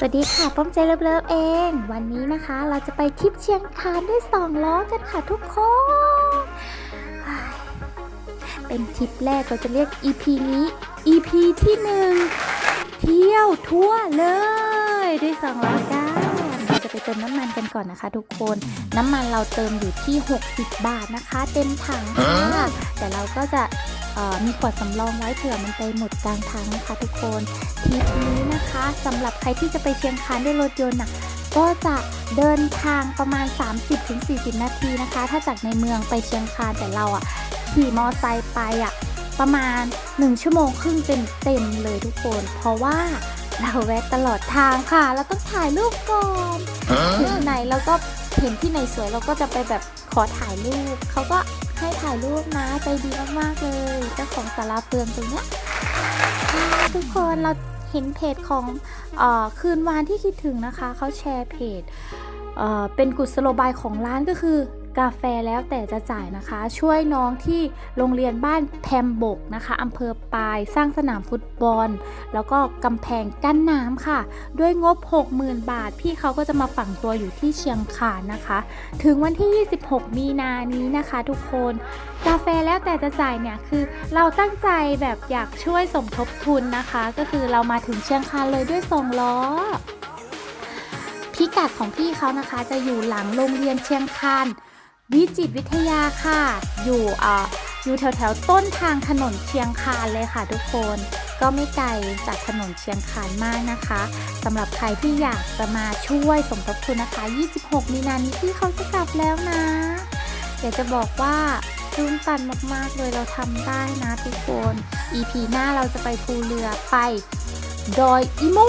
สวัสดีค่ะป้อมเจเลิฟเลิฟเอง วันนี้นะคะเราจะไปทริปเชียงคานด้วยสองล้อกันค่ะทุกคนเฮ้ยเป็นทริปแรกเราจะเรียก EP นี้ EP ที่หนึ่งเที่ยวทั่วเลย ด้วยสองล้อกันเราจะไปเติมน้ำมันกันก่อนนะคะ ทุกคนน้ำมันเราเติมอยู่ที่ 60 บาทนะคะ เต็มถังค่ะแต่เราก็จะเอ่อ มีขวดสำรองไว้เผื่อมันไปหมดกลางทางนะคะทุกคนทริปนี้นะคะสำหรับใครที่จะไปเชียงคานด้วยรถยนต์น่ะก็จะเดินทางประมาณ 30-40 นาทีนะคะ ถ้าจากในเมืองไปเชียงคานแต่เราอะขี่มอไซค์ไปอะประมาณ 1 ชั่วโมงครึ่งเต็มเต็มๆเลยทุกคน เพราะว่าเราแวะตลอดทางค่ะ เราต้องถ่ายรูปก่อนถึงไหนเราก็เห็นที่ไหนสวยเราก็จะไปแบบขอถ่ายรูปเขาก็ ให้ถ่ายรูปนะใจดีมากๆเลยเจ้าของสาราเฟืองตรงเนี้ยทุกคนเราเห็นเพจของอคืนวานที่คิดถึงนะคะ เขาแชร์เพจเเป็นกุศโลบายของร้านก็คือกาแฟแล้วแต่จะจ่ายนะคะ ช่วยน้องที่โรงเรียนบ้านแพมบกนะคะอำเภอปายสร้างสนามฟุตบอล แล้วก็กำแพงกั้นน้ำค่ะ ด้วยงบ 60,000 บาท พี่เขาก็จะมาฝังตัวอยู่ที่เชียงคานนะคะ ถึงวันที่ 26 มีนานี้นะคะทุกคน กาแฟแล้วแต่จะจ่ายเนี่ยคือเราตั้งใจแบบอยากช่วยสมทบทุนนะคะ ก็คือเรามาถึงเชียงคานเลยด้วยสองล้อพิกัดของพี่เขานะคะจะอยู่หลังโรงเรียนเชียงคาน วิจิตวิทยาค่ะ อยู่อ่าอยู่แถวแถวต้นทางถนนเชียงคานเลยค่ะทุกคน ก็ไม่ไกลจากถนนเชียงคานมากนะคะสำหรับใครที่อยากจะมาช่วยสมทบทุนนะคะ 26 มีนานี้ที่เขาจะกลับแล้วนะอยากจะบอกว่าตื้นตันมากๆเลยเราทำได้นะทุกคน EP หน้าเราจะไปภูเรือไป ดอยอิมู